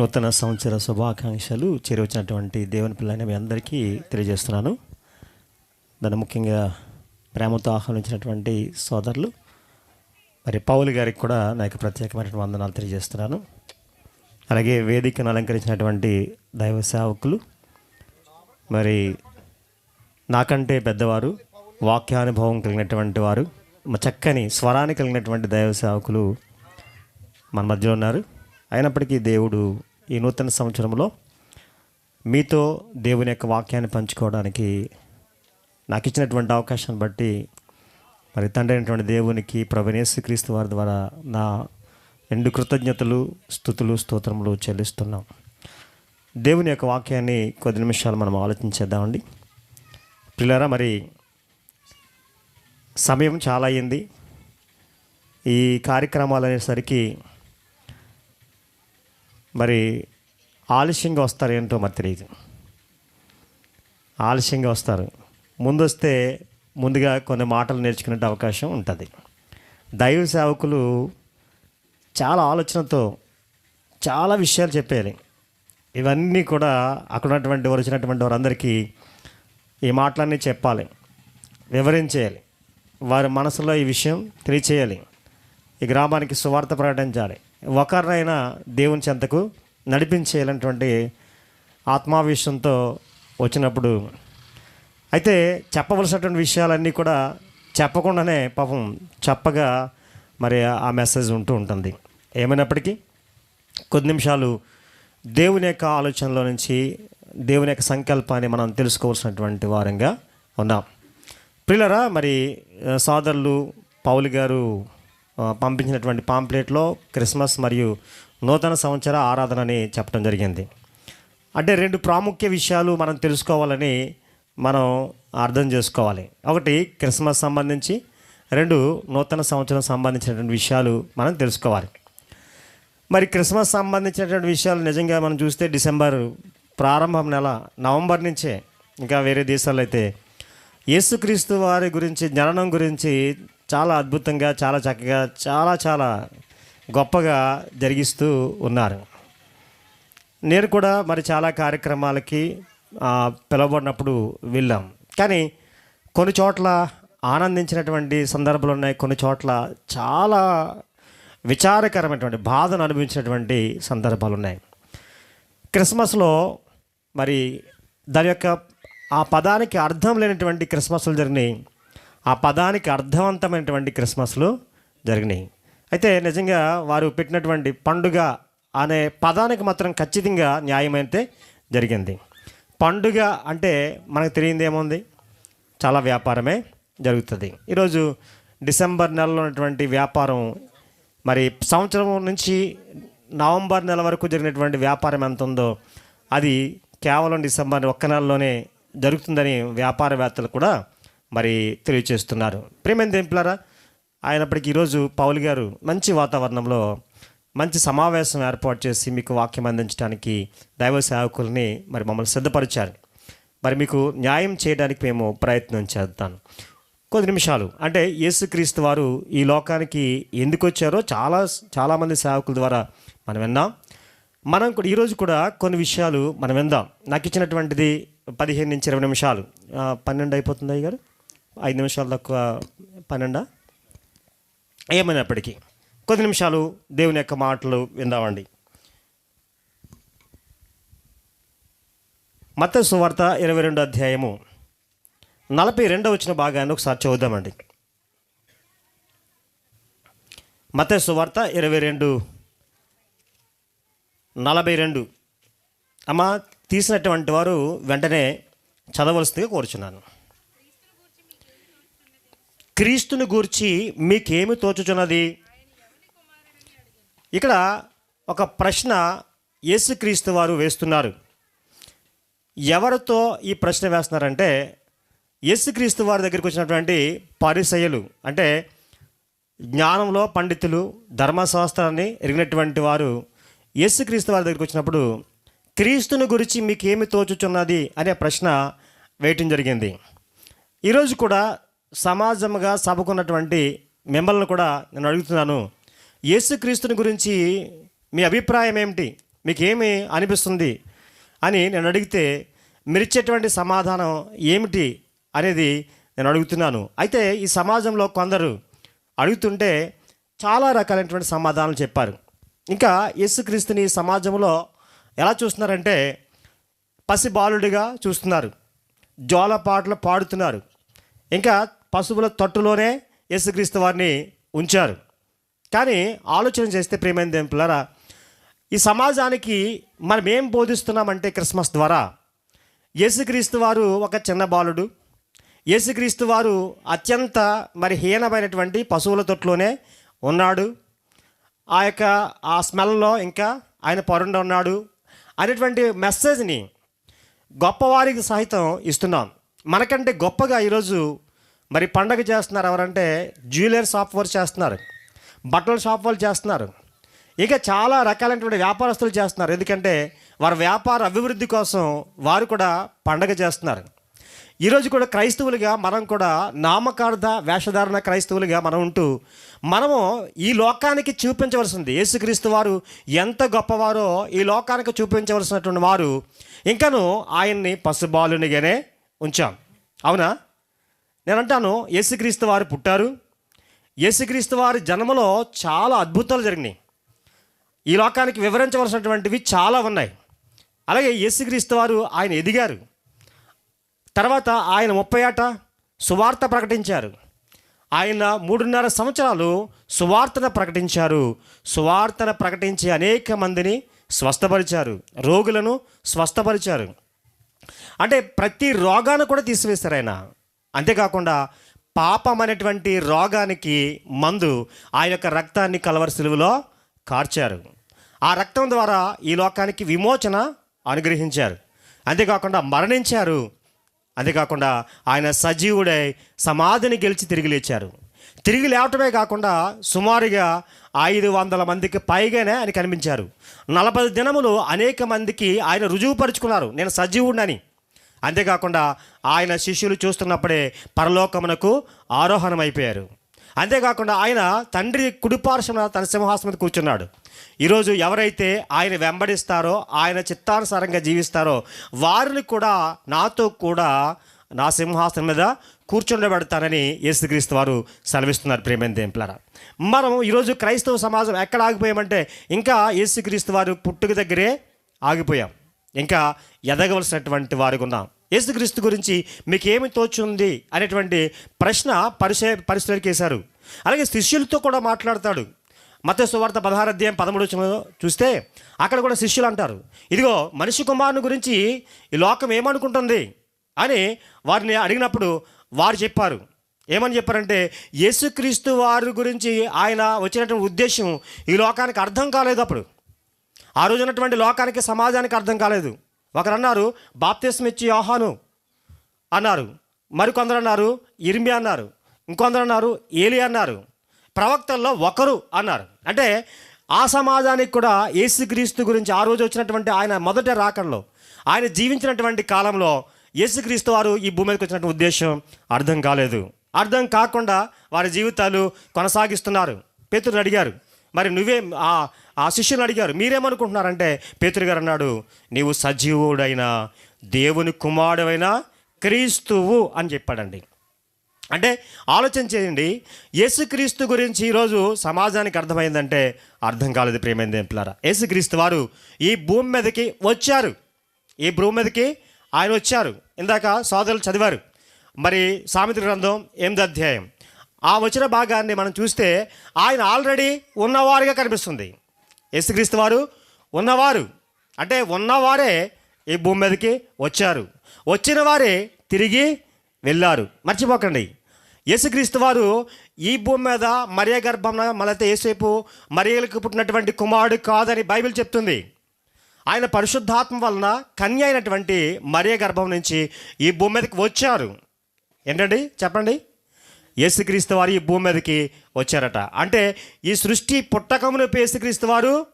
నూతన సంవత్సర శుభాకాంక్షలు చేరువచ్చినటువంటి దేవుని పిల్లని మీ అందరికీ తెలియజేస్తున్నాను. దాన్ని ముఖ్యంగా ప్రేమతో ఆహ్వానించినటువంటి సోదరులు మరి పౌలు గారికి కూడా నా యొక్క ప్రత్యేకమైన వందనాలు తెలియజేస్తున్నాను. అలాగే వేదికను అలంకరించినటువంటి దైవ సేవకులు మరి నాకంటే పెద్దవారు వాక్యానుభవం కలిగినటువంటి వారు చక్కని స్వరాన్ని కలిగినటువంటి దైవ సేవకులు మన మధ్యలో ఉన్నారు. అయినప్పటికీ దేవుడు ఈ నూతన సంవత్సరంలో మీతో దేవుని యొక్క వాక్యాన్ని పంచుకోవడానికి నాకు ఇచ్చినటువంటి అవకాశాన్ని బట్టి మరి తండ్రి అయినటువంటి దేవునికి క్రీస్తు వారి ద్వారా నా రెండు కృతజ్ఞతలు స్థుతులు స్తోత్రములు చెల్లిస్తున్నాం. దేవుని యొక్క వాక్యాన్ని కొద్ది నిమిషాలు మనం ఆలోచించేద్దామండి. పిల్లరా మరి సమయం చాలా అయింది. ఈ కార్యక్రమాలు అనేసరికి మరి ఆలస్యంగా వస్తారు ఏంటో మరి తెలియదు ఆలస్యంగా వస్తారు. ముందు వస్తే ముందుగా కొన్ని మాటలు నేర్చుకునే అవకాశం ఉంటుంది. దైవ సేవకులు చాలా ఆలోచనతో చాలా విషయాలు చెప్పారు ఇవన్నీ కూడా అక్కడ ఉన్నటువంటి వారు వచ్చినటువంటి వారందరికీ ఈ మాటలన్నీ చెప్పాలి. వివరించేయాలి. వారి మనసులో ఈ విషయం తెలియచేయాలి. ఈ గ్రామానికి సువార్త ప్రకటించాలి. ఒకరినైనా దేవుని చెంతకు నడిపించేయాలన్నటువంటి ఆత్మావేశంతో వచ్చినప్పుడు అయితే చెప్పవలసినటువంటి విషయాలన్నీ కూడా చెప్పకుండానే పాపం చెప్పగా మరి ఆ మెసేజ్ ఉంటూ ఉంటుంది. ఏమైనప్పటికీ కొద్ది నిమిషాలు దేవుని యొక్క ఆలోచనలో నుంచి దేవుని యొక్క సంకల్పాన్ని మనం తెలుసుకోవాల్సినటువంటి వారంగా ఉన్నాం ప్రియులరా మరి సోదరులు పౌలు గారు పంపించినటువంటి పాంప్లెట్లో క్రిస్మస్ మరియు నూతన సంవత్సర ఆరాధన అని చెప్పడం జరిగింది. అంటే రెండు ప్రాముఖ్య విషయాలు మనం తెలుసుకోవాలని మనం అర్థం చేసుకోవాలి. ఒకటి క్రిస్మస్ సంబంధించి. రెండు నూతన సంవత్సరం సంబంధించినటువంటి విషయాలు మనం తెలుసుకోవాలి. మరి క్రిస్మస్ సంబంధించినటువంటి విషయాలు నిజంగా మనం చూస్తే డిసెంబర్ ప్రారంభం నెల నవంబర్ నుంచే ఇంకా వేరే దేశాల్లో అయితే యేసుక్రీస్తు వారి గురించి జననం గురించి చాలా అద్భుతంగా చాలా చక్కగా చాలా చాలా గొప్పగా జరిగిస్తూ ఉన్నారు. నేను కూడా మరి చాలా కార్యక్రమాలకి పిలవబడినప్పుడు పిలువబడినప్పుడు వెళ్ళాం. కానీ కొన్ని చోట్ల ఆనందించినటువంటి సందర్భాలు ఉన్నాయి కొన్ని చోట్ల చాలా విచారకరమైనటువంటి బాధను అనుభవించినటువంటి సందర్భాలు ఉన్నాయి. క్రిస్మస్లో మరి దాని యొక్క ఆ పదానికి అర్థం లేనటువంటి క్రిస్మస్లు జరిగినాయి. ఆ పదానికి అర్థవంతమైనటువంటి క్రిస్మస్లు జరిగినాయి. అయితే నిజంగా వారు పెట్టినటువంటి పండుగ అనే పదానికి మాత్రం ఖచ్చితంగా న్యాయమైతే జరిగింది. పండుగ అంటే మనకు తెలియంది ఏముంది? చాలా వ్యాపారమే జరుగుతుంది. ఈరోజు డిసెంబర్ నెలలో ఉన్నటువంటి వ్యాపారం మరి సంవత్సరం నుంచి నవంబర్ నెల వరకు జరిగినటువంటి వ్యాపారం ఎంత ఉందో అది కేవలం డిసెంబర్ ఒక్క నెలలోనే జరుగుతుందని వ్యాపారవేత్తలు కూడా మరి తెలియచేస్తున్నారు. ప్రేమేం దింపులారా అయినప్పటికీ ఈరోజు పౌలు గారు మంచి వాతావరణంలో మంచి సమావేశం ఏర్పాటు చేసి మీకు వాక్యం అందించడానికి దైవ సేవకుల్ని మరి మమ్మల్ని సిద్ధపరిచారు. మరి మీకు న్యాయం చేయడానికి మేము ప్రయత్నం చేద్దాం. కొద్ది నిమిషాలు. అంటే యేసుక్రీస్తు వారు ఈ లోకానికి ఎందుకు వచ్చారో చాలా చాలామంది సేవకుల ద్వారా మనం విన్నాం మనం కూడా ఈరోజు కూడా కొన్ని విషయాలు మనం విందాం. నాకు ఇచ్చినటువంటిది పదిహేను నుంచి ఇరవై నిమిషాలు. పన్నెండు అయిపోతుంది అయ్య గారు ఐదు నిమిషాలు తక్కువ పన్నెండా ఏమైనప్పటికీ కొద్ది నిమిషాలు దేవుని యొక్క మాటలు విందామండి. మత సువార్త ఇరవై రెండు అధ్యాయము నలభై రెండో వచ్చిన భాగాన్ని ఒకసారి చదువుదామండి. మత సువార్త ఇరవై రెండు నలభై రెండు. అమ్మ తీసినటువంటి వారు వెంటనే చదవలసిందిగా కోరుచున్నాను. క్రీస్తుని గూర్చి మీకేమి తోచుచున్నది? ఇక్కడ ఒక ప్రశ్న యేసుక్రీస్తు వారు వేస్తున్నారు. ఎవరితో ఈ ప్రశ్న వేస్తున్నారంటే యేసుక్రీస్తు వారి దగ్గరికి వచ్చినటువంటి పరిసయలు అంటే జ్ఞానంలో పండితులు ధర్మశాస్త్రాన్ని ఎరిగినటువంటి వారు యేసుక్రీస్తు వారి దగ్గరికి వచ్చినప్పుడు క్రీస్తుని గురించి మీకేమి తోచుచున్నది అనే ప్రశ్న వేయటం జరిగింది. ఈరోజు కూడా సమాజంగా సభకున్నటువంటి మిమ్మల్ని కూడా నేను అడుగుతున్నాను. యేసుక్రీస్తుని గురించి మీ అభిప్రాయం ఏమిటి? మీకేమి అనిపిస్తుంది? అని నేను అడిగితే మీరు సమాధానం ఏమిటి అనేది నేను అడుగుతున్నాను. అయితే ఈ సమాజంలో కొందరు అడుగుతుంటే చాలా రకాలైనటువంటి సమాధానాలు చెప్పారు. ఇంకా యేసుక్రీస్తుని సమాజంలో ఎలా చూస్తున్నారంటే పసి బాలుడిగా చూస్తున్నారు. జోలపాటలు పాడుతున్నారు. ఇంకా పశువుల తట్టులోనే యేసుక్రీస్తు వారిని ఉంచారు. కానీ ఆలోచన చేస్తే ప్రేమైన దేవులారా ఈ సమాజానికి మనం ఏం బోధిస్తున్నామంటే క్రిస్మస్ ద్వారా. యేసుక్రీస్తు వారు ఒక చిన్న బాలుడు. యేసుక్రీస్తు వారు అత్యంత మరి హీనమైనటువంటి పశువుల తొట్టులోనే ఉన్నాడు. ఆ యొక్క ఆ స్మెల్లో ఇంకా ఆయన పరుండ ఉన్నాడు అనేటువంటి మెసేజ్ని గొప్పవారికి సహితం ఇస్తున్నాం. మనకంటే గొప్పగా ఈరోజు మరి పండగ చేస్తున్నారు ఎవరంటే జ్యువెలరీ షాప్ వారు చేస్తున్నారు బట్టల షాప్ వాళ్ళు చేస్తున్నారు. ఇక చాలా రకాలైనటువంటి వ్యాపారస్తులు చేస్తున్నారు. ఎందుకంటే వారి వ్యాపార అభివృద్ధి కోసం వారు కూడా పండగ చేస్తున్నారు. ఈరోజు కూడా క్రైస్తవులుగా మనం కూడా నామకార్థ వేషధారణ క్రైస్తవులుగా మనం ఉంటూ మనము ఈ లోకానికి చూపించవలసింది. యేసుక్రీస్తు వారు ఎంత గొప్పవారో ఈ లోకానికి చూపించవలసినటువంటి వారు. ఇంకను ఆయన్ని పసుబాలునిగానే ఉంచాం. అవునా? నేను అంటాను యేసుక్రీస్తు వారు పుట్టారు. యేసుక్రీస్తు వారి జన్మలో చాలా అద్భుతాలు జరిగినాయి. ఈ లోకానికి వివరించవలసినటువంటివి చాలా ఉన్నాయి. అలాగే యేసుక్రీస్తు వారు ఆయన ఎదిగారు. తర్వాత ఆయన ముప్పై ఏట సువార్త ప్రకటించారు. ఆయన మూడున్నర సంవత్సరాలు సువార్తను ప్రకటించారు. సువార్తను ప్రకటించి అనేక మందిని స్వస్థపరిచారు. రోగులను స్వస్థపరిచారు. అంటే ప్రతి రోగాన్ని కూడా తీసివేశారు ఆయన. అంతేకాకుండా పాపం అనేటువంటి రోగానికి మందు ఆ యొక్క రక్తాన్ని కలవరి సిలువలో కార్చారు. ఆ రక్తం ద్వారా ఈ లోకానికి విమోచన అనుగ్రహించారు. అంతేకాకుండా మరణించారు. అంతేకాకుండా ఆయన సజీవుడై సమాధిని గెలిచి తిరిగి లేచారు. తిరిగి లేవటమే కాకుండా సుమారుగా ఐదు వందల మందికి పైగానే ఆయన కనిపించారు. నలభై దినములు అనేక మందికి ఆయన రుజువుపరుచుకున్నారు నేను సజీవుడని అంతేకాకుండా ఆయన శిష్యులు చూస్తున్నప్పుడే పరలోకమునకు ఆరోహణమైపోయారు. అంతేకాకుండా ఆయన తండ్రి కుడిపార్శ్వన తన సింహాసనం మీద కూర్చున్నాడు. ఈరోజు ఎవరైతే ఆయన వెంబడిస్తారో ఆయన చిత్తానుసారంగా జీవిస్తారో వారిని కూడా నాతో కూడా నా సింహాసనం మీద కూర్చుండబెడతానని యేసుక్రీస్తు వారు సెలవిస్తున్నారు ప్రేమైన దేంప్లరా మనం ఈరోజు క్రైస్తవ సమాజం ఎక్కడ ఆగిపోయామంటే ఇంకా యేసుక్రీస్తు వారు పుట్టుక దగ్గరే ఆగిపోయాం. ఇంకా ఎదగవలసినటువంటి వారికి ఉన్నాం. యేసుక్రీస్తు గురించి మీకు ఏమి తోచుంది అనేటువంటి ప్రశ్న పరిశే పరిశీలనకి వేశారు. అలాగే శిష్యులతో కూడా మాట్లాడతాడు. మత సువార్త పదహారు అధ్యాయం పదమూడు చూస్తే అక్కడ కూడా శిష్యులు అంటారు. ఇదిగో మనిషి కుమారుని గురించి ఈ లోకం ఏమనుకుంటుంది? అని వారిని అడిగినప్పుడు వారు చెప్పారు. ఏమని చెప్పారంటే యేసుక్రీస్తు వారి గురించి ఆయన వచ్చినటువంటి ఉద్దేశం ఈ లోకానికి అర్థం కాలేదు అప్పుడు. ఆ రోజు ఉన్నటువంటి లోకానికి సమాజానికి అర్థం కాలేదు. ఒకరు అన్నారు బాప్తిస్మ ఇచ్చి యోహాను అన్నారు. మరికొందరు అన్నారు ఇర్మి అన్నారు. ఇంకొందరు అన్నారు ఏలి అన్నారు. ప్రవక్తల్లో ఒకరు అన్నారు. అంటే ఆ సమాజానికి కూడా యేసుక్రీస్తు గురించి ఆ రోజు వచ్చినటువంటి ఆయన మొదట రాకంలో ఆయన జీవించినటువంటి కాలంలో యేసుక్రీస్తు వారు ఈ భూమి మీదకి వచ్చినటువంటి ఉద్దేశం అర్థం కాలేదు. అర్థం కాకుండా వారి జీవితాలు కొనసాగిస్తున్నారు. పేతురు అడిగారు మరి నువ్వే ఆ ఆ శిష్యుని అడిగారు. మీరేమనుకుంటున్నారంటే పేతురు గారు అన్నాడు నీవు సజీవుడైన దేవుని కుమారుడైన క్రీస్తువు అని చెప్పాడండి. అంటే ఆలోచన చేయండి యేసుక్రీస్తు గురించి ఈరోజు సమాజానికి అర్థమైందంటే అర్థం కాలేదు ప్రేమైంది ఎంపులారా యేసుక్రీస్తు వారు ఈ భూమి మీదకి వచ్చారు. ఈ భూమి మీదకి ఆయన వచ్చారు. ఇందాక సోదరులు చదివారు. మరి సామెత గ్రంథం ఎనిమిది అధ్యాయం. ఆ వచ్చిన భాగాన్ని మనం చూస్తే ఆయన ఆల్రెడీ ఉన్నవారుగా కనిపిస్తుంది. యేసుక్రీస్తు వారు ఉన్నవారు. అంటే ఉన్నవారే ఈ భూమి మీదకి వచ్చారు. వచ్చిన వారే తిరిగి వెళ్ళారు. మర్చిపోకండి. యేసుక్రీస్తు వారు ఈ భూమి మీద మరియ గర్భంలో మళ్ళీ ఏసేపు మరియలకు పుట్టినటువంటి కుమారుడు కాదని బైబిల్ చెప్తుంది. ఆయన పరిశుద్ధాత్మ వలన కన్య అయినటువంటి మరియ గర్భం నుంచి ఈ భూమి మీదకి వచ్చారు. ఏంటండి? చెప్పండి. యేసుక్రీస్తు వారు ఈ భూమి మీదకి వచ్చారట. అంటే ఈ సృష్టి పుట్టకమును యేసుక్రీస్తు వారు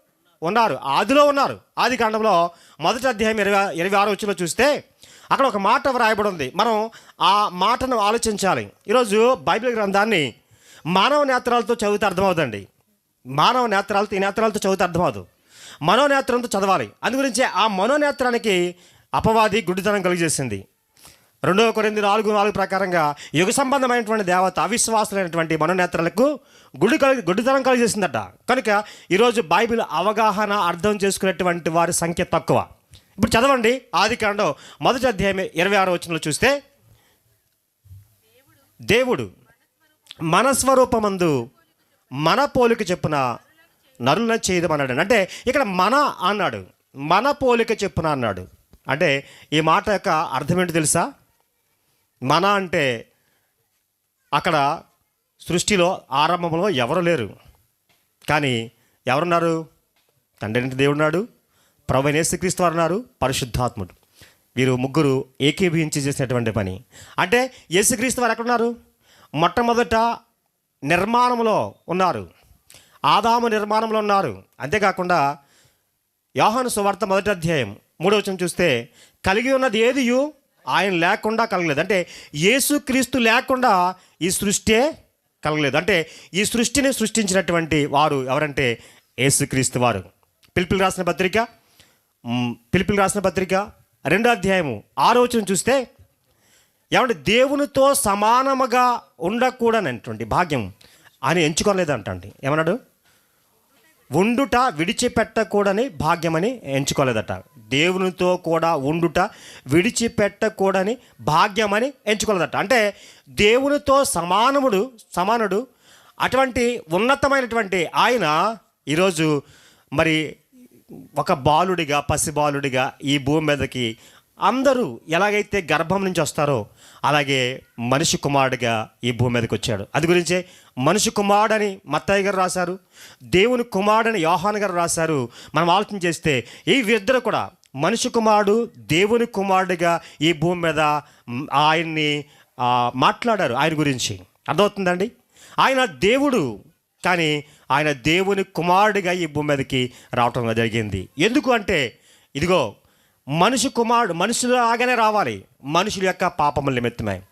ఉన్నారు. ఆదిలో ఉన్నారు. ఆది కాండంలో మొదటి అధ్యాయం ఇరవై ఇరవై ఆరు వచ్చిలో చూస్తే అక్కడ ఒక మాట వ్రాయబడి ఉంది మనం ఆ మాటను ఆలోచించాలి. ఈరోజు బైబిల్ గ్రంథాన్ని మానవ నేత్రాలతో చదివితే అర్థమవుదండి మానవ నేత్రాలతో ఈ నేత్రాలతో చదివితే అర్థమవుదు. మనోనేత్రంతో చదవాలి. అందు గురించి ఆ మనోనేత్రానికి అపవాది గుడ్డితనం కలిగజేసింది. రెండవ కొరింది నాలుగు నాలుగు ప్రకారంగా యుగ సంబంధమైనటువంటి దేవత అవిశ్వాసులైనటువంటి మనోనేత్రలకు గుడి కలిగి గుడ్డితనం కలిగేసిందట. కనుక ఈరోజు బైబిల్ అవగాహన అర్థం చేసుకునేటువంటి వారి సంఖ్య తక్కువ. ఇప్పుడు చదవండి ఆది కాండం మొదటి అధ్యాయం ఇరవై ఆరో వచనంలో చూస్తే దేవుడు మనస్వరూపమందు మన పోలిక చెప్పున నరులను చేయదమన్నాడు. అంటే ఇక్కడ మన అన్నాడు. మన పోలిక చెప్పున అన్నాడు. అంటే ఈ మాట యొక్క అర్థం ఏంటి తెలుసా? మన అంటే అక్కడ సృష్టిలో ఆరంభంలో ఎవరు లేరు. కానీ ఎవరున్నారు? తండ్రి దేవుడున్నాడు ప్రభు యేసుక్రీస్తు వారు ఉన్నారు పరిశుద్ధాత్ముడు. వీరు ముగ్గురు ఏకీభవించి చేసినటువంటి పని. అంటే యేసుక్రీస్తు వారు ఎక్కడున్నారు? మొట్టమొదట నిర్మాణంలో ఉన్నారు. ఆదాము నిర్మాణంలో ఉన్నారు. అంతేకాకుండా యోహాను సువార్త మొదటి అధ్యాయం మూడవ చూస్తే కలిగి ఉన్నది ఏదియు? ఆయన లేకుండా కలగలేదు. అంటే యేసుక్రీస్తు లేకుండా ఈ సృష్టి కలగలేదు. అంటే ఈ సృష్టిని సృష్టించినటువంటి వారు ఎవరంటే యేసుక్రీస్తు వారు. పిలుపులు రాసిన పత్రిక పిలుపులు రాసిన పత్రిక రెండో అధ్యాయము ఆలోచన చూస్తే ఏమంటే దేవునితో సమానముగా ఉండకూడనటువంటి భాగ్యం అని ఎంచుకోలేదంటండి. ఏమన్నాడు? ఉండుట విడిచిపెట్టకూడని భాగ్యమని ఎంచుకోలేదట. దేవునితో కూడా ఉండుట విడిచిపెట్టకూడని భాగ్యమని ఎంచుకోలేదట అంటే దేవునితో సమానముడు సమానుడు అటువంటి ఉన్నతమైనటువంటి ఆయన ఈరోజు మరి ఒక బాలుడిగా పసిబాలుడిగా ఈ భూమి మీదకి అందరూ ఎలాగైతే గర్భం నుంచి వస్తారో అలాగే మనిషి కుమారుడిగా ఈ భూమి మీదకి వచ్చాడు. అది గురించే మనిషి కుమారుడని మత్తయ్య గారు రాశారు దేవుని కుమారుడని యోహాన్ గారు రాశారు. మనం ఆలోచన చేస్తే ఈ ఇద్దరు కూడా మనిషి కుమారుడు దేవుని కుమారుడిగా ఈ భూమి మీద ఆయన్ని మాట్లాడారు ఆయన గురించి. అర్థమవుతుందండి? ఆయన దేవుడు కానీ ఆయన దేవుని కుమారుడిగా ఈ భూమి మీదకి రావటం జరిగింది. ఎందుకు అంటే ఇదిగో మనిషి కుమారుడు మనుషులు ఆగానే రావాలి. మనుషుల యొక్క పాపముల నిమిత్తమే.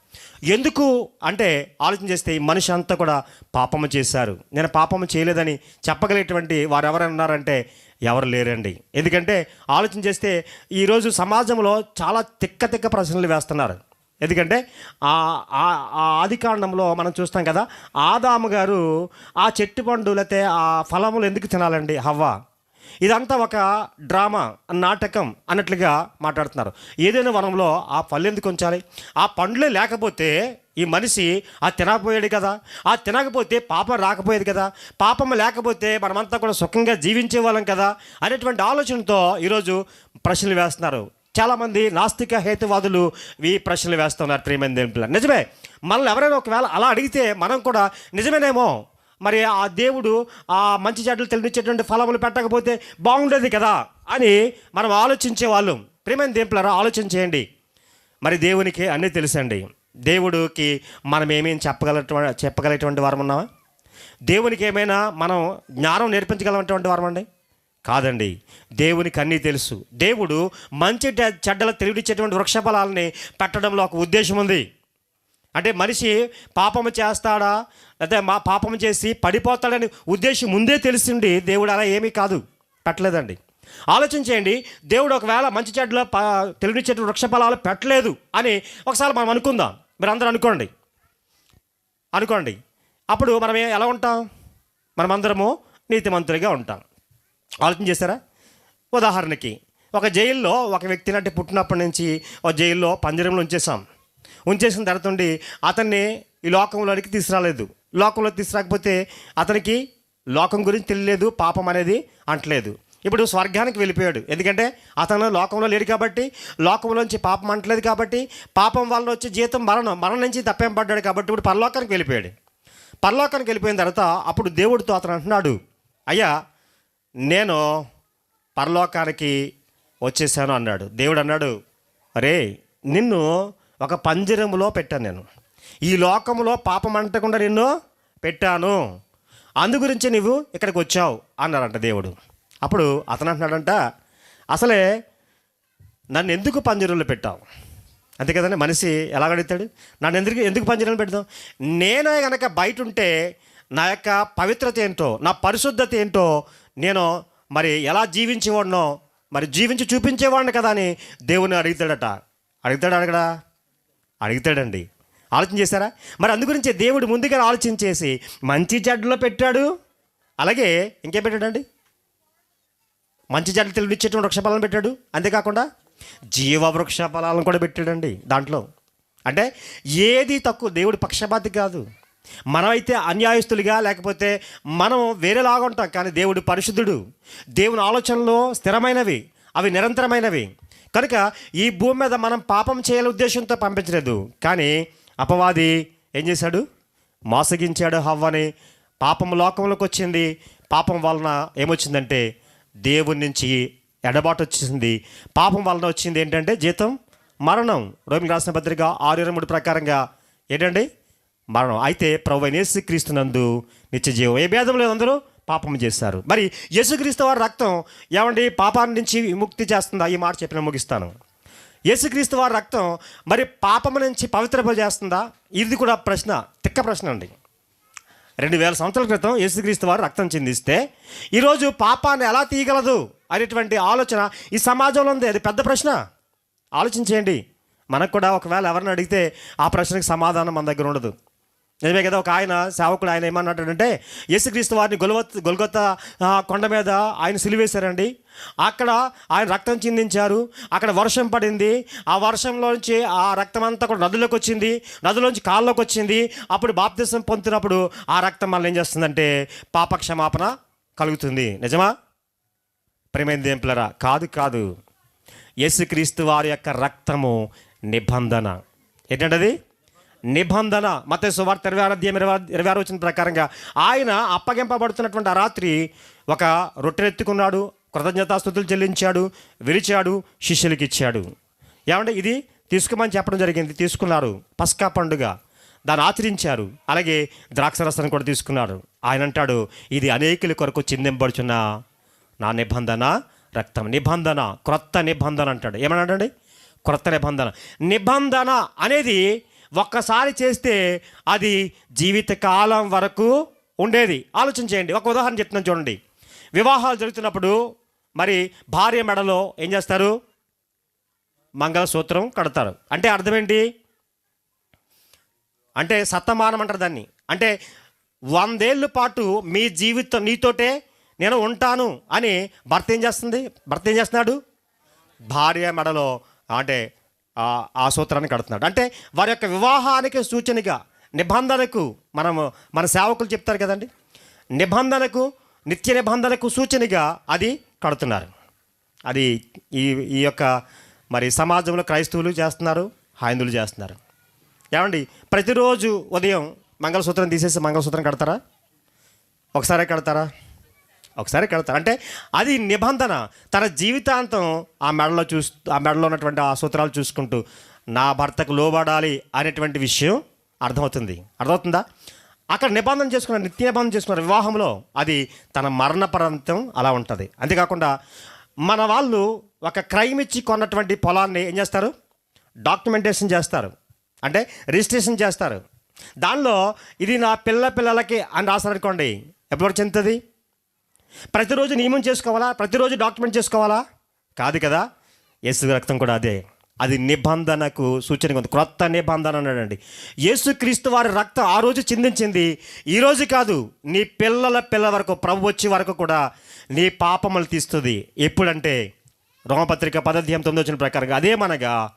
ఎందుకు అంటే ఆలోచన చేస్తే ఈ మనిషి అంతా కూడా పాపము చేశారు. నేను పాపము చేయలేదని చెప్పగలిగేటువంటి వారు ఎవరైనా ఉన్నారంటే ఎవరు లేరండి. ఎందుకంటే ఆలోచన చేస్తే ఈరోజు సమాజంలో చాలా తిక్క తిక్క ప్రశ్నలు వేస్తున్నారు. ఎందుకంటే ఆ ఆ- ఆది కాండంలో మనం చూస్తాం కదా ఆదాము గారు ఆ చెట్టు పండు లేకపోతే ఆ ఫలములు ఎందుకు తినాలండి? హవ్వ. ఇదంతా ఒక డ్రామా నాటకం అన్నట్లుగా మాట్లాడుతున్నారు. ఏదైనా వనంలో ఆ పళ్ళు ఎందుకు ఉంచాలి? ఆ పండ్లే లేకపోతే ఈ మనిషి ఆ తినకపోయాడు కదా. ఆ తినకపోతే పాపం రాకపోయేది కదా. పాపం లేకపోతే మనమంతా కూడా సుఖంగా జీవించే వాళ్ళం కదా అనేటువంటి ఆలోచనతో ఈరోజు ప్రశ్నలు వేస్తున్నారు. చాలామంది నాస్తిక హేతువాదులు ఈ ప్రశ్నలు వేస్తున్నారు ప్రియమైన దేవుని నిజమే మనల్ని ఎవరైనా ఒకవేళ అలా అడిగితే మనం కూడా నిజమేనేమో. మరి ఆ దేవుడు ఆ మంచి చెడ్డలు తెలిపించేటువంటి ఫలములు పెట్టకపోతే బాగుండేది కదా అని మనం ఆలోచించే వాళ్ళం. ప్రియమైన దేంపులారా ఆలోచన చేయండి. మరి దేవునికి అన్నీ తెలుసండి. దేవుడికి మనం ఏమేమి చెప్పగలటువంటి చెప్పగలిగేటువంటి వారం ఉన్నామా దేవునికి ఏమైనా మనం జ్ఞానం నేర్పించగలటువంటి వారం అండి? కాదండి. దేవునికి అన్నీ తెలుసు. దేవుడు మంచి చెడ్డల తెలివిడిచ్చేటువంటి వృక్ష ఫలాలని పెట్టడంలో ఒక ఉద్దేశం ఉంది. అంటే మనిషి పాపము చేస్తాడా? లేకపోతే మా పాపము చేసి పడిపోతాడని ఉద్దేశం ముందే తెలిసిండి దేవుడు. అలా ఏమీ కాదు. పెట్టలేదండి. ఆలోచన చేయండి. దేవుడు ఒకవేళ మంచి చెడ్డలో ప తెలివిచ్చేటువంటి వృక్ష ఫలాలు పెట్టలేదు అని ఒకసారి మనం అనుకుందాం. మీరు అందరూ అనుకోండి. అనుకోండి. అప్పుడు మనం ఎలా ఉంటాం? మనమందరము నీతిమంతులుగా ఉంటాం. ఆలోచన చేస్తారా ఉదాహరణకి ఒక జైల్లో ఒక వ్యక్తిని అంటే పుట్టినప్పటి నుంచి ఒక జైల్లో పంజరంలో ఉంచేసాం ఉంచేసిన తర్వాత ఉండి అతన్ని ఈ లోకంలోనికి తీసుకురాలేదు. లోకంలో తీసుకురాకపోతే అతనికి లోకం గురించి తెలియలేదు పాపం అనేది అంటలేదు. ఇప్పుడు స్వర్గానికి వెళ్ళిపోయాడు. ఎందుకంటే అతను లోకంలో లేడు కాబట్టి లోకంలోంచి పాపం అంటలేదు కాబట్టి పాపం వల్ల వచ్చే జీతం మరణం మరణం నుంచి తప్పేం పడ్డాడు కాబట్టి ఇప్పుడు పరలోకానికి వెళ్ళిపోయాడు. పరలోకానికి వెళ్ళిపోయిన తర్వాత అప్పుడు దేవుడితో అతను అంటున్నాడు అయ్యా నేను పరలోకానికి వచ్చేసాను అన్నాడు. దేవుడు అన్నాడు అరే నిన్ను ఒక పంజరంలో పెట్టాను నేను. ఈ లోకంలో పాపం అంటకుండా నిన్ను పెట్టాను. అందు గురించి నువ్వు ఇక్కడికి వచ్చావు అన్నాడంట దేవుడు. అప్పుడు అతను అంటున్నాడంట అసలే నన్ను ఎందుకు పంజరంలో పెట్టావు? అంతే కదండి మనిషి ఎలా అడుగుతాడు? నన్ను ఎందుకు ఎందుకు పంజరంలో పెడతాం నేనే కనుక బయట ఉంటే నా యొక్క పవిత్రత ఏంటో నా పరిశుద్ధత ఏంటో నేను మరి ఎలా జీవించేవాడినో మరి జీవించి చూపించేవాడిని కదా అని దేవుని అడుగుతాడట. అడుగుతాడు అడగడా అడుగుతాడండి. ఆలోచన చేశారా? మరి అందు గురించి దేవుడు ముందుగా ఆలోచన చేసి మంచి చెడ్డలో పెట్టాడు. అలాగే ఇంకేం పెట్టాడండి? మంచి చెడ్డలు తెలివిచ్చేటువంటి వృక్షఫలాలను పెట్టాడు. అంతేకాకుండా జీవ వృక్ష ఫలాలను కూడా పెట్టాడండి దాంట్లో. అంటే ఏది తక్కువ దేవుడు పక్షపాతి కాదు. మనమైతే అన్యాయస్తులుగా లేకపోతే మనం వేరేలాగా ఉంటాం కానీ దేవుడు పరిశుద్ధుడు. దేవుని ఆలోచనలు స్థిరమైనవి అవి నిరంతరమైనవి. కనుక ఈ భూమి మీద మనం పాపం చేయాల ఉద్దేశంతో పంపించలేదు. కానీ అపవాది ఏం చేశాడు? మోసగించాడు హవ్వని. పాపం లోకంలోకి వచ్చింది. పాపం వలన ఏమొచ్చిందంటే దేవుని నుంచి ఎడబాటు వచ్చింది పాపం వలన వచ్చింది ఏంటంటే జీతం మరణం. రోమికి రాసిన పత్రిక ఆరు ఇరవై మూడు ప్రకారంగా ఏంటండి? మరణం. అయితే ప్రభు యేసుక్రీస్తునందు నిత్య జీవం. ఏ భేదం లేదు అందరూ పాపం చేశారు. మరి యేసుక్రీస్తు వారి రక్తం ఏమండి? పాపాన్ని నుంచి విముక్తి చేస్తుందా? ఈ మాట చెప్పిన ముగిస్తాను. యేసుక్రీస్తు వారి రక్తం మరి పాపం నుంచి పవిత్రప చేస్తుందా ఇది కూడా ప్రశ్న తిక్క ప్రశ్న అండి. రెండు వేల సంవత్సరాల క్రితం యేసుక్రీస్తు వారు రక్తం చిందిస్తే ఈరోజు పాపాన్ని ఎలా తీయగలదు అనేటువంటి ఆలోచన ఈ సమాజంలో ఉంది. అది పెద్ద ప్రశ్న. ఆలోచించేయండి. మనకు కూడా ఒకవేళ ఎవరిని అడిగితే ఆ ప్రశ్నకి సమాధానం మన దగ్గర ఉండదు. నిజమే కదా ఒక ఆయన సేవకుడు ఆయన ఏమన్నాడంటే యేసుక్రీస్తు వారిని గొలవత్ గొలగొత్త కొండ మీద ఆయన సిలివేశారండి. అక్కడ ఆయన రక్తం చిందించారు. అక్కడ వర్షం పడింది. ఆ వర్షంలోంచి ఆ రక్తం అంతా కూడా నదులోకి వచ్చింది. నదిలోంచి కాళ్ళలోకి వచ్చింది. అప్పుడు బాప్తిసం పొందినప్పుడు ఆ రక్తం మళ్ళీ ఏం చేస్తుందంటే పాప క్షమాపణ కలుగుతుంది. నిజమా? ప్రేమైన దేంపులరా కాదు కాదు. యేసుక్రీస్తు వారి యొక్క రక్తము నిబంధన. ఏంటంటది? నిబంధన మత సువార్త ఇరవై ఆరు అధ్యాయం ఇరవై ఇరవై ఆరు వచ్చిన ప్రకారంగా ఆయన అప్పగింపబడుతున్నటువంటి ఆ రాత్రి ఒక రొట్టెనెత్తుకున్నాడు కృతజ్ఞతాస్థుతులు చెల్లించాడు విరిచాడు శిష్యులకి ఇచ్చాడు ఏమంటే ఇది? తీసుకోమని చెప్పడం జరిగింది. తీసుకున్నారు. పస్కా పండుగ. దాన్ని ఆచరించారు. అలాగే ద్రాక్షరసం కూడా తీసుకున్నారు. ఆయన అంటాడు ఇది అనేకుల కొరకు చిందింపడుచున్న నా నిబంధన రక్తం నిబంధన క్రొత్త నిబంధన అంటాడు. ఏమన్నాడండి? క్రొత్త నిబంధన. నిబంధన అనేది ఒక్కసారి చేస్తే అది జీవితకాలం వరకు ఉండేది. ఆలోచన చేయండి. ఒక ఉదాహరణ చెప్తున్నాను చూడండి. వివాహాలు జరుగుతున్నప్పుడు మరి భార్య మెడలో ఏం చేస్తారు? మంగళసూత్రం కడతారు. అంటే అర్థం ఏంటి? అంటే సత్తమానం అంటారు దాన్ని. అంటే వందేళ్ళ పాటు మీ జీవితం నీతోటే నేను ఉంటాను అని భర్త ఏం చేస్తుంది? భర్త ఏం చేస్తున్నాడు? భార్య మెడలో అంటే ఆ- సూత్రాన్ని కడుతున్నాడు. అంటే వారి యొక్క వివాహానికి సూచనగా నిబంధనకు మనము మన సేవకులు చెప్తారు కదండి? నిబంధనకు నిత్య నిబంధనకు సూచనగా అది కడుతున్నారు. అది ఈ ఈ యొక్క మరి సమాజంలో క్రైస్తవులు చేస్తున్నారు హైందువులు చేస్తున్నారు. ఏమండి? ప్రతిరోజు ఉదయం మంగళసూత్రం తీసేసి మంగళసూత్రం కడతారా? ఒకసారే కడతారా? ఒకసారి కడతారు. అంటే అది నిబంధన. తన జీవితాంతం ఆ మెడలో చూస్తూ ఆ మెడలో ఉన్నటువంటి ఆ సూత్రాలు చూసుకుంటూ నా భర్తకు లోబడాలి అనేటువంటి విషయం అర్థమవుతుంది. అర్థమవుతుందా? అక్కడ నిబంధన చేసుకున్న నిత్య నిబంధన చేసుకున్న వివాహంలో అది తన మరణ అలా ఉంటుంది. అంతేకాకుండా మన వాళ్ళు ఒక క్రైమ్ ఇచ్చి కొన్నటువంటి పొలాన్ని ఏం చేస్తారు? డాక్యుమెంటేషన్ చేస్తారు. అంటే రిజిస్ట్రేషన్ చేస్తారు. దానిలో ఇది నా పిల్ల పిల్లలకి అని రాస్తారనుకోండి ఎప్పుడు చెందుతుంది? ప్రతిరోజు నియమం చేసుకోవాలా? ప్రతిరోజు డాక్యుమెంట్ చేసుకోవాలా? కాదు కదా. యేసు రక్తం కూడా అదే. అది నిబంధనకు సూచనగా ఉంది. క్రొత్త నిబంధన అన్నాడండి. యేసుక్రీస్తు వారి రక్తం ఆ రోజు చిందించింది. ఈరోజు కాదు. నీ పిల్లల పిల్లల వరకు ప్రభు వచ్చే వరకు కూడా నీ పాపములు తీస్తుంది. ఎప్పుడంటే రోమపత్రిక పదధ్యాయం తొమ్మిది వచ్చిన ప్రకారంగా అదేమనగా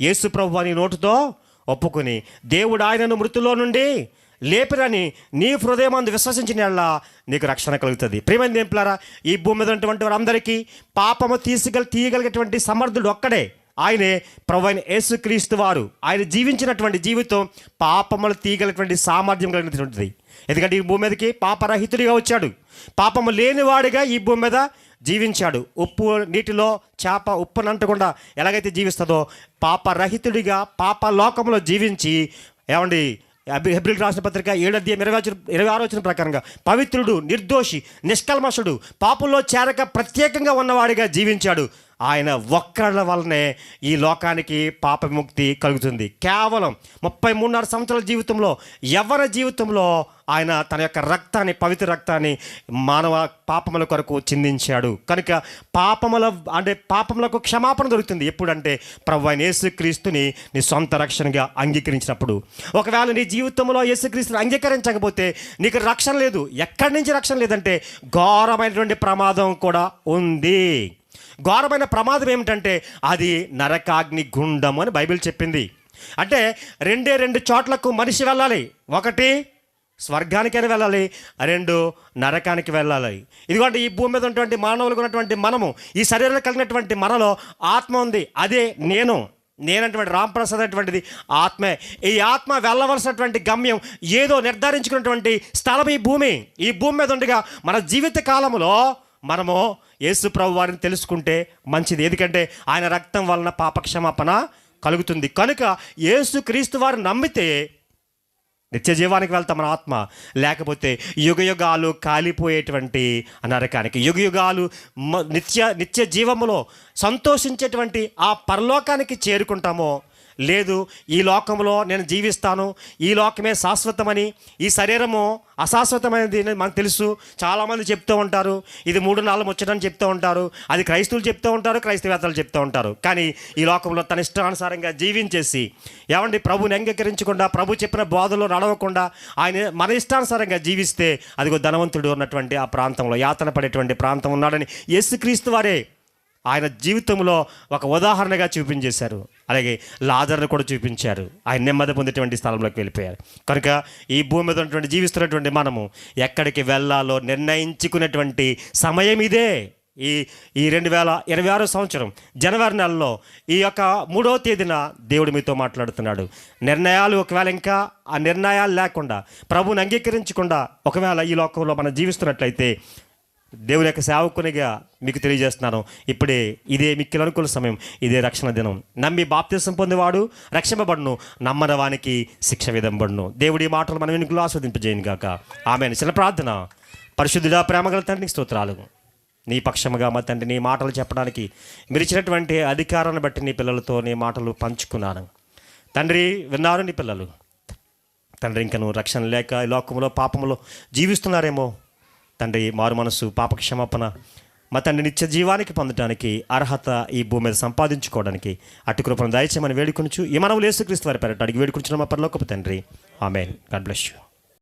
యేసు ప్రభు అని నోటుతో ఒప్పుకొని దేవుడు ఆయనను మృతులో నుండి లేపిరని నీ హృదయం అందు విశ్వసించిన నీకు రక్షణ కలుగుతుంది. ప్రేమైన దేంపులారా ఈ భూమి మీద ఉన్నటువంటి వారందరికీ పాపము తీసుగల తీయగలిగేటువంటి సమర్థుడు ఒక్కడే. ఆయనే ప్రవైన యేసుక్రీస్తు వారు. ఆయన జీవించినటువంటి జీవితం పాపములు తీయగలిగినటువంటి సామర్థ్యం కలిగినటువంటిది. ఎందుకంటే ఈ భూమి మీదకి పాపరహితుడిగా వచ్చాడు. పాపము లేనివాడిగా ఈ భూమి మీద జీవించాడు. ఉప్పు నీటిలో చేప ఉప్పునంటకుండా ఎలాగైతే జీవిస్తుందో పాపరహితుడిగా పాప లోకంలో జీవించి ఏమండి హెబ్రిల్ రాసిన పత్రిక ఏడు ఇరవై ఇరవై ఆరు వచ్చిన ప్రకారంగా పవిత్రుడు నిర్దోషి నిష్కల్మషుడు పాపుల్లో చేరక ప్రత్యేకంగా ఉన్నవాడిగా జీవించాడు. ఆయన ఒక్కళ్ళ వల్లనే ఈ లోకానికి పాప విముక్తి కలుగుతుంది. కేవలం ముప్పై మూడున్నర సంవత్సరాల జీవితంలో ఎవరి జీవితంలో ఆయన తన యొక్క రక్తాన్ని పవిత్ర రక్తాన్ని మానవ పాపముల కొరకు చిందించాడు. కనుక పాపముల అంటే పాపములకు క్షమాపణ దొరుకుతుంది. ఎప్పుడంటే ప్రభు ఆయన యేసుక్రీస్తుని నీ సొంత రక్షణగా అంగీకరించినప్పుడు. ఒకవేళ నీ జీవితంలో యేసుక్రీస్తుని అంగీకరించకపోతే నీకు రక్షణ లేదు. ఎక్కడి నుంచి రక్షణ లేదంటే ఘోరమైనటువంటి ప్రమాదం కూడా ఉంది. ఘోరమైన ప్రమాదం ఏమిటంటే అది నరకాగ్ని గుండం అని బైబిల్ చెప్పింది. అంటే రెండే రెండు చోట్లకు మనిషి వెళ్ళాలి. ఒకటి స్వర్గానికైనా వెళ్ళాలి రెండు నరకానికి వెళ్ళాలి. ఇదిగోండి ఈ భూమి మీద ఉన్నటువంటి మానవులకు ఉన్నటువంటి మనము ఈ శరీరంలో కలిగినటువంటి మనలో ఆత్మ ఉంది. అదే నేను. నేనటువంటి రాంప్రసాద్ అటువంటిది ఆత్మే. ఈ ఆత్మ వెళ్ళవలసినటువంటి గమ్యం ఏదో నిర్ధారించుకున్నటువంటి స్థలం ఈ భూమి. ఈ భూమి మీద ఉండగా మన జీవిత కాలంలో మనము యేసు ప్రభు వారిని తెలుసుకుంటే మంచిది. ఎందుకంటే ఆయన రక్తం వలన పాపక్షమాపణ కలుగుతుంది. కనుక యేసు క్రీస్తు వారిని నమ్మితే నిత్య జీవానికి వెళ్తాం మన ఆత్మ. లేకపోతే యుగయుగాలు కాలిపోయేటువంటి నరకానికి యుగయుగాలు మ- నిత్య నిత్య జీవములో సంతోషించేటువంటి ఆ పరలోకానికి చేరుకుంటామో లేదు ఈ లోకంలో నేను జీవిస్తాను ఈ లోకమే శాశ్వతమని ఈ శరీరము అశాశ్వతమైనది అని మనకు తెలుసు. చాలామంది చెప్తూ ఉంటారు ఇది మూడు నాలుగు ముచ్చటని చెప్తూ ఉంటారు అది క్రైస్తవులు చెప్తూ ఉంటారు క్రైస్తవేత్తలు చెప్తూ ఉంటారు. కానీ ఈ లోకంలో తన ఇష్టానుసారంగా జీవించేసి ఏమండి ప్రభుని అంగీకరించకుండా ప్రభు చెప్పిన బోధలో నడవకుండా ఆయన మన ఇష్టానుసారంగా జీవిస్తే అదిగో ధనవంతుడు ఉన్నటువంటి ఆ ప్రాంతంలో యాతన పడేటువంటి ప్రాంతం ఉన్నాడని యేసుక్రీస్తు వారే ఆయన జీవితంలో ఒక ఉదాహరణగా చూపించేశారు. అలాగే లాజర్ను కూడా చూపించారు. ఆయన నెమ్మది పొందేటువంటి స్థలంలోకి వెళ్ళిపోయారు. కనుక ఈ భూమి మీద ఉన్నటువంటి జీవిస్తున్నటువంటి మనము ఎక్కడికి వెళ్ళాలో నిర్ణయించుకునేటువంటి సమయం ఇదే. ఈ ఈ రెండు వేల ఇరవై ఆరో సంవత్సరం జనవరి నెలలో ఈ యొక్క మూడవ తేదీన దేవుడు మీతో మాట్లాడుతున్నాడు. నిర్ణయాలు ఒకవేళ ఇంకా ఆ నిర్ణయాలు లేకుండా ప్రభువుని అంగీకరించకుండా ఒకవేళ ఈ లోకంలో మనం జీవిస్తున్నట్లయితే దేవుని యొక్క సేవకునిగా మీకు తెలియజేస్తున్నాను. ఇప్పుడే ఇదే మిక్కిల అనుకూల సమయం ఇదే రక్షణ దినం. నమ్మి బాప్తిసం పొందేవాడు రక్షింపబడును నమ్మని వానికి శిక్ష విధంబడును దేవుడి మాటలు మనం వెనుకలు ఆస్వాదింపజేయను గాక. ఆమె చిన్న ప్రార్థన. పరిశుద్ధుడా ప్రేమగల తండ్రికి స్తోత్రాలు. నీ పక్షముగా మా తండ్రి నీ మాటలు చెప్పడానికి మీరు ఇచ్చినటువంటి అధికారాన్ని బట్టి నీ పిల్లలతో నీ మాటలు పంచుకున్నాను. తండ్రి విన్నారు నీ పిల్లలు. తండ్రి ఇంకను నువ్వు రక్షణ లేక లోకములో లోకంలో పాపంలో జీవిస్తున్నారేమో? తండ్రి మారు మనసు పాప క్షమాపణ మా తండ్రి నిత్య జీవానికి పొందడానికి అర్హత ఈ భూమి మీద సంపాదించుకోవడానికి అటు కృపను దయచేయమని వేడుకొనుచు ఈ మనవులు యేసుక్రీస్తు వారి పేరట అడిగి వేడుకొచ్చిన మా పరలోకపు తండ్రి. ఆమె గాడ్ బ్లెస్ యూ.